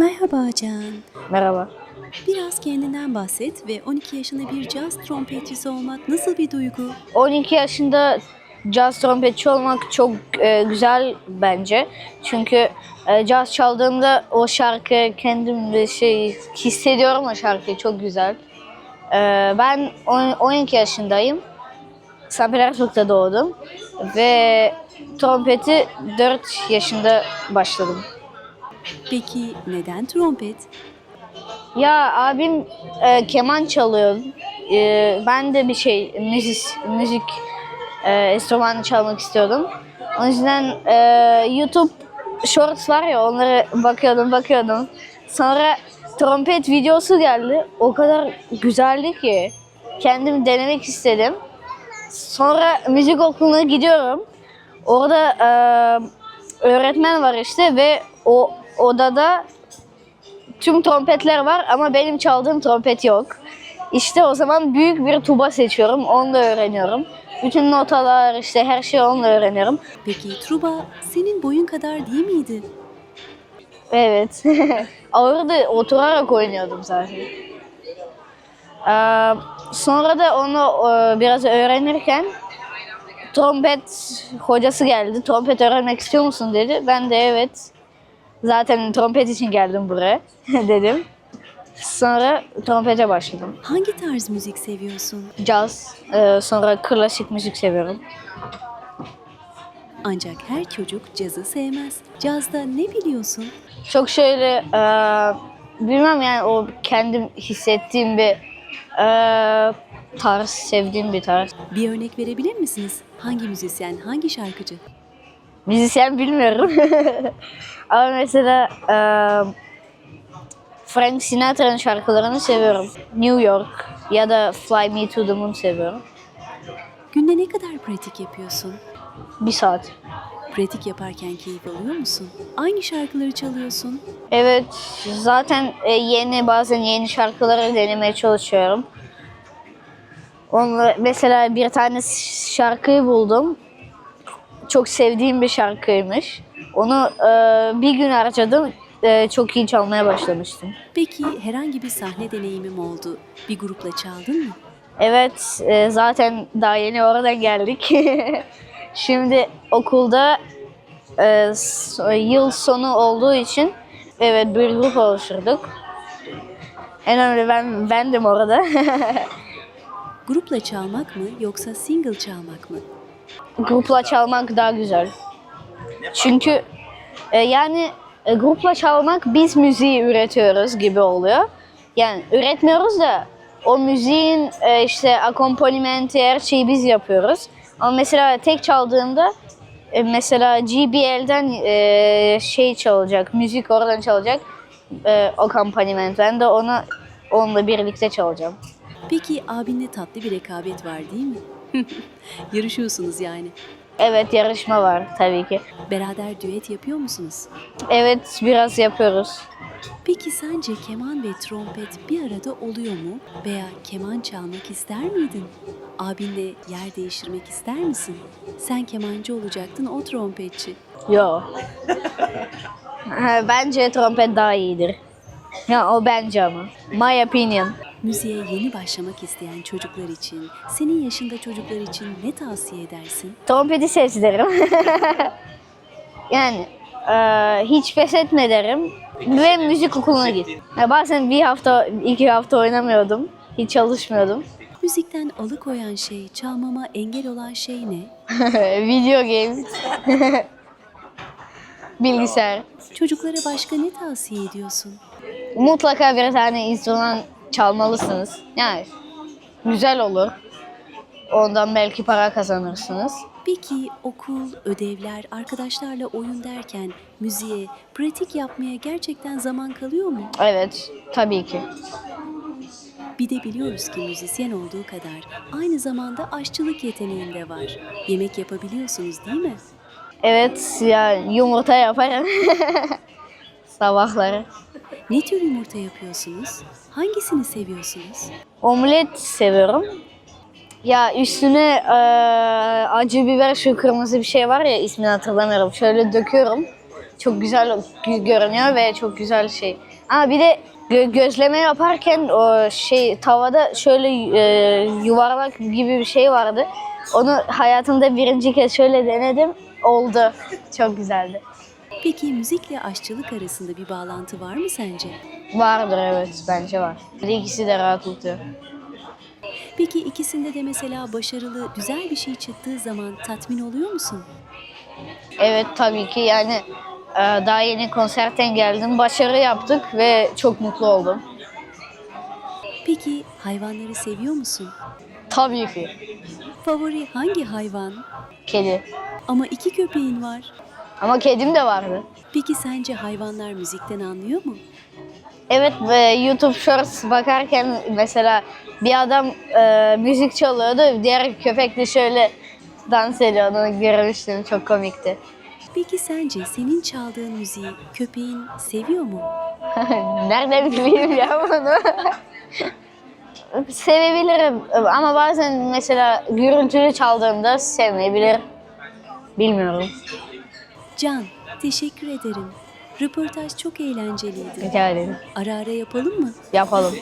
Merhaba Can. Merhaba. Biraz kendinden bahset ve 12 yaşında bir caz trompetçisi olmak nasıl bir duygu? 12 yaşında caz trompetçi olmak çok e, güzel bence. Çünkü e, caz çaldığımda o şarkı kendim de şey hissediyorum o şarkıyı çok güzel. E, ben on- 12 yaşındayım. St. Petersburg'da doğdum ve trompeti 4 yaşında başladım. Peki neden trompet? Ya abim e, keman çalıyor. E, ben de bir şey müzik müzik e, enstrümanı çalmak istiyordum. O yüzden e, YouTube Shorts var ya onları bakıyordum bakıyordum. Sonra trompet videosu geldi. O kadar güzeldi ki kendim denemek istedim. Sonra müzik okuluna gidiyorum. Orada e, öğretmen var işte ve o odada tüm trompetler var ama benim çaldığım trompet yok. İşte o zaman büyük bir tuba seçiyorum, onunla öğreniyorum. Bütün notalar işte her şeyi onunla öğreniyorum. Peki truba senin boyun kadar değil miydi? Evet. Ağırdı, oturarak oynuyordum zaten. Ee, sonra da onu e, biraz öğrenirken trompet hocası geldi. Trompet öğrenmek istiyor musun dedi. Ben de evet. Zaten trompet için geldim buraya dedim. Sonra trompete başladım. Hangi tarz müzik seviyorsun? Caz, e, sonra klasik müzik seviyorum. Ancak her çocuk cazı sevmez. Cazda ne biliyorsun? Çok şöyle e, bilmem yani o kendim hissettiğim bir e, tarz, sevdiğim bir tarz. Bir örnek verebilir misiniz? Hangi müzisyen, hangi şarkıcı? Müzisyen bilmiyorum. Ama mesela e, Frank Sinatra'nın şarkılarını seviyorum. New York ya da Fly Me to the Moon seviyorum. Günde ne kadar pratik yapıyorsun? Bir saat. Pratik yaparken keyif alıyor musun? Aynı şarkıları çalıyorsun. Evet, zaten e, yeni bazen yeni şarkıları denemeye çalışıyorum. Onunla, mesela bir tane şarkıyı buldum. Çok sevdiğim bir şarkıymış. Onu e, bir gün harcadım. E, çok iyi çalmaya başlamıştım. Peki herhangi bir sahne deneyimim oldu. Bir grupla çaldın mı? Evet, e, zaten daha yeni oradan geldik. Şimdi okulda e, yıl sonu olduğu için evet bir grup oluşturduk. En önemli ben bendim orada. Grupla çalmak mı yoksa single çalmak mı? Grupla çalmak daha güzel. Çünkü e, yani e, grupla çalmak biz müziği üretiyoruz gibi oluyor. Yani üretmiyoruz da o müziğin e, işte akompanimenti her şeyi biz yapıyoruz. Ama mesela tek çaldığımda e, mesela GBL'den e, şey çalacak, müzik oradan çalacak e, akompaniment. Ben de onu onunla birlikte çalacağım. Peki abinle tatlı bir rekabet var değil mi? Yarışıyorsunuz yani. Evet yarışma var tabii ki. Beraber düet yapıyor musunuz? Evet biraz yapıyoruz. Peki sence keman ve trompet bir arada oluyor mu? Veya keman çalmak ister miydin? Abinle yer değiştirmek ister misin? Sen kemancı olacaktın, o trompetçi. Yo. Bence trompet daha iyidir. Ya o bence ama. My opinion. Müziğe yeni başlamak isteyen çocuklar için, senin yaşında çocuklar için ne tavsiye edersin? Trompeti seç derim. yani e, hiç pes etme derim. Ve müzik okuluna git. Ya bazen bir hafta, iki hafta oynamıyordum. Hiç çalışmıyordum. Müzikten alıkoyan şey, çalmama engel olan şey ne? Video games. Bilgisayar. Çocuklara başka ne tavsiye ediyorsun? Mutlaka bir tane enstrüman çalmalısınız. Yani güzel olur. Ondan belki para kazanırsınız. Peki okul, ödevler, arkadaşlarla oyun derken müziğe, pratik yapmaya gerçekten zaman kalıyor mu? Evet, tabii ki. Bir de biliyoruz ki müzisyen olduğu kadar aynı zamanda aşçılık yeteneğin de var. Yemek yapabiliyorsunuz değil mi? Evet, ya yumurta yaparım. Sabahları. Ne tür yumurta yapıyorsunuz? Hangisini seviyorsunuz? Omlet seviyorum. Ya üstüne eee, acı biber şu kırmızı bir şey var ya ismini hatırlamıyorum. Şöyle döküyorum. çok güzel gö- görünüyor ve çok güzel şey. Ama bir de gö- gözleme yaparken o şey tavada şöyle e, yuvarlak gibi bir şey vardı. Onu hayatımda birinci kez şöyle denedim. Oldu. Çok güzeldi. Peki müzikle aşçılık arasında bir bağlantı var mı sence? Vardır evet bence var. İkisi de rahatlatıyor. Peki ikisinde de mesela başarılı, güzel bir şey çıktığı zaman tatmin oluyor musun? Evet tabii ki yani e, daha yeni konserten geldim. Başarı yaptık ve çok mutlu oldum. Peki hayvanları seviyor musun? Tabii ki. Favori hangi hayvan? Kedi. Ama iki köpeğin var. Ama kedim de vardı. Peki sence hayvanlar müzikten anlıyor mu? Evet ve YouTube Shorts bakarken mesela bir adam e, müzik çalıyordu. Diğer köpek de şöyle dans ediyordu. Onu görmüştüm. Çok komikti. Peki sence senin çaldığın müziği köpeğin seviyor mu? Nereden bileyim ya bunu? Sevebilirim ama bazen mesela gürültülü çaldığımda sevmeyebilir. Bilmiyorum. Can, teşekkür ederim. Röportaj çok eğlenceliydi. Rica ederim. Ara ara yapalım mı? Yapalım.